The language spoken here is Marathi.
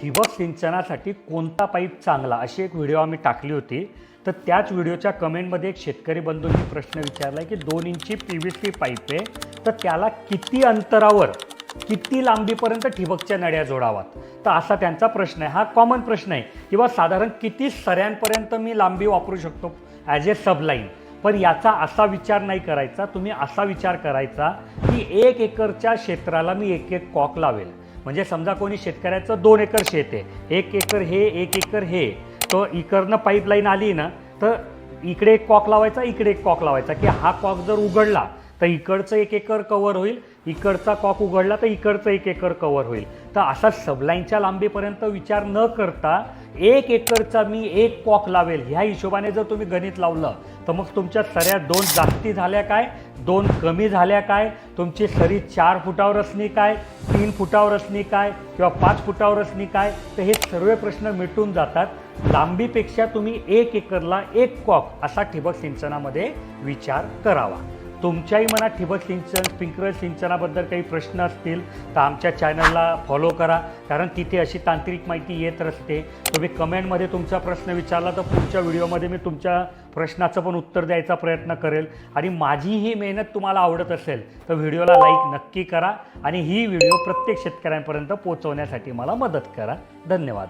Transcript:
ठिबक सिंचनासाठी कोणता पाईप चांगला? अशी एक व्हिडिओ आम्ही टाकली होती. तर त्याच व्हिडिओच्या कमेंटमध्ये एक शेतकरी बंधूंनी प्रश्न विचारला की दोन इंची पी व्ही सी पाईप आहे. तर त्याला किती अंतरावर किती लांबीपर्यंत ठिबकच्या नड्या जोडावात तर असा त्यांचा प्रश्न आहे. हा कॉमन प्रश्न आहे. किंवा साधारण किती सऱ्यांपर्यंत मी लांबी वापरू शकतो ॲज ए सबलाईन पण याचा असा विचार नाही करायचा. तुम्ही असा विचार करायचा की एक एकरच्या क्षेत्राला मी एक एक कॉक लावेल. म्हणजे समजा कोणी शेतकऱ्याचं दोन एकर शेत आहे एक एकर हे एक एकर हे तर इकडनं पाईपलाईन आली ना तर इकडे एक कॉक लावायचा इकडे एक कॉक लावायचा की हा कॉक जर उघडला तर इकडचं एक एकर कवर होईल इकडचा कॉक उघडला तर इकडचं एक एकर कवर होईल. तर असा सबलाईनच्या लांबीपर्यंत विचार न करता एक एकरचा मी एक कॉक लावेल. ह्या हिशोबाने जर तुम्ही गणित लावलं तर मग तुमच्या सऱ्या दोन जास्ती झाल्या काय? दोन कमी झाल्या काय? तुमची सरी चार फुटावर असणी काय? तीन फुटावर असणी काय? किंवा पाच फुटावर असणी काय? तर हे सर्व प्रश्न मिटून जातात. लांबीपेक्षा तुम्ही एक एकरला एक कॉक असा ठिबक सिंचनामध्ये विचार करावा. तुमच्याही मनात ठिबक सिंचन स्प्रिंकलर सिंचनाबद्दल काही प्रश्न असतील तर आमच्या चॅनलला फॉलो करा. कारण तिथे अशी तांत्रिक माहिती येत असते तुम्ही कमेंटमध्ये तुमचा प्रश्न विचारला तर पुढच्या व्हिडिओमध्ये मी तुमच्या प्रश्नाचं पण उत्तर द्यायचा प्रयत्न करेल. आणि माझी ही मेहनत तुम्हाला आवडत असेल तर व्हिडिओला लाईक नक्की करा. आणि ही व्हिडिओ प्रत्येक शेतकऱ्यांपर्यंत पोहोचवण्यासाठी मला मदत करा. धन्यवाद.